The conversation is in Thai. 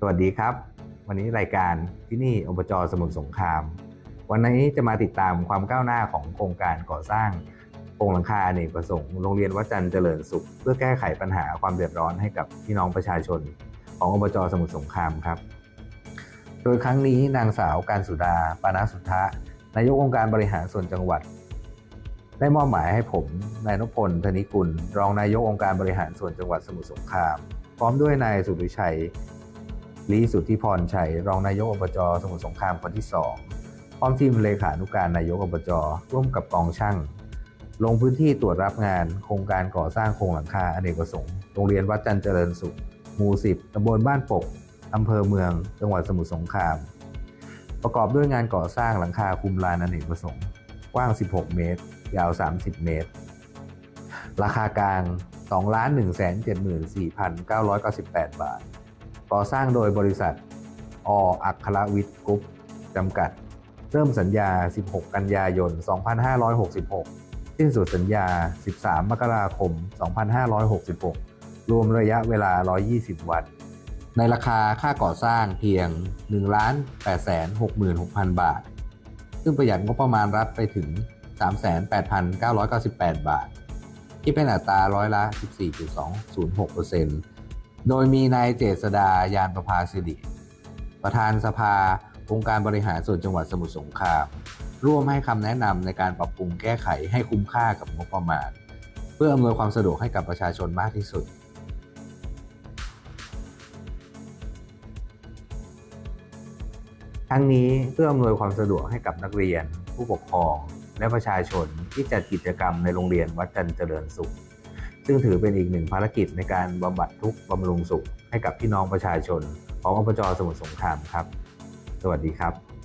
สวัสดีครับ วันนี้รายการที่นี่อบจสมุทรสงคราม วันนี้จะมาติดตามความก้าวหน้าของโครงการก่อสร้างโครงหลังคาอเนกประสงค์โรงเรียนวัดจันทร์เจริญสุข เพื่อแก้ไขปัญหาความเดือดร้อนให้กับพี่น้องประชาชน ของอบจสมุทรสงครามครับ โดยครั้งนี้นางสาวการสุดาปานาสุทธะนายกองค์การบริหารส่วนจังหวัด ได้มอบหมายให้ผมนายนพพลธนิกุล รองนายกองค์การบริหารส่วนจังหวัดสมุทรสงคราม พร้อมด้วยนายสุริชัย ลีสุทธิพรชัย รองนายกอบจสมุทรสงครามคนที่2พร้อมทีมเลขานุการนายกอบจร่วมกับกองช่าง ลงพื้นที่ตรวจรับงาน โครงการก่อสร้างโครงหลังคาอเนกประสงค์โรงเรียนวัดจันเจริญสุขหมู่10ตำบลบ้านปกอำเภอเมือง จังหวัดสมุทรสงคราม ประกอบด้วยงานก่อสร้างหลังคาคุมลานอเนกประสงค์กว้าง 16 เมตร ยาว 30 เมตร ราคากลาง 2 1 7 4 9 9 8 บาท ก่อสร้างโดยบริษัท ออัครวิทย์กรุ๊ปจำกัด เริ่มสัญญา 16 กันยายน 2566 สิ้นสุดสัญญา 13 มกราคม 2566 รวมระยะเวลา 120 วัน ในราคาค่าก่อสร้างเพียง 1 8 6 6 0 0 0 บาท ซึ่งประหยัดงบประมาณรัฐไปถึง 38,998 บาท ที่เป็นอัตราร้อยละ 14.206% โดยมีนายเจษดายานประภาสิริประธานสภาองค์การบริหารส่วนจังหวัดสมุทรสงคราม ร่วมให้คำแนะนำในการปรับปรุงแก้ไขให้คุ้มค่ากับงบประมาณ เพื่ออำนวยความสะดวกให้กับประชาชนมากที่สุด ทั้งนี้เพื่ออำนวยความสะดวกให้กับนักเรียน ผู้ปกครอง และประชาชนที่จัดกิจกรรมในโรงเรียนวัดจันทร์เจริญสุข ซึ่งถือเป็นอีกหนึ่งภารกิจในการบำบัดทุกข์บำรุงสุขให้กับพี่น้องประชาชน ของอบจสมุทรสงครามครับ สวัสดีครับ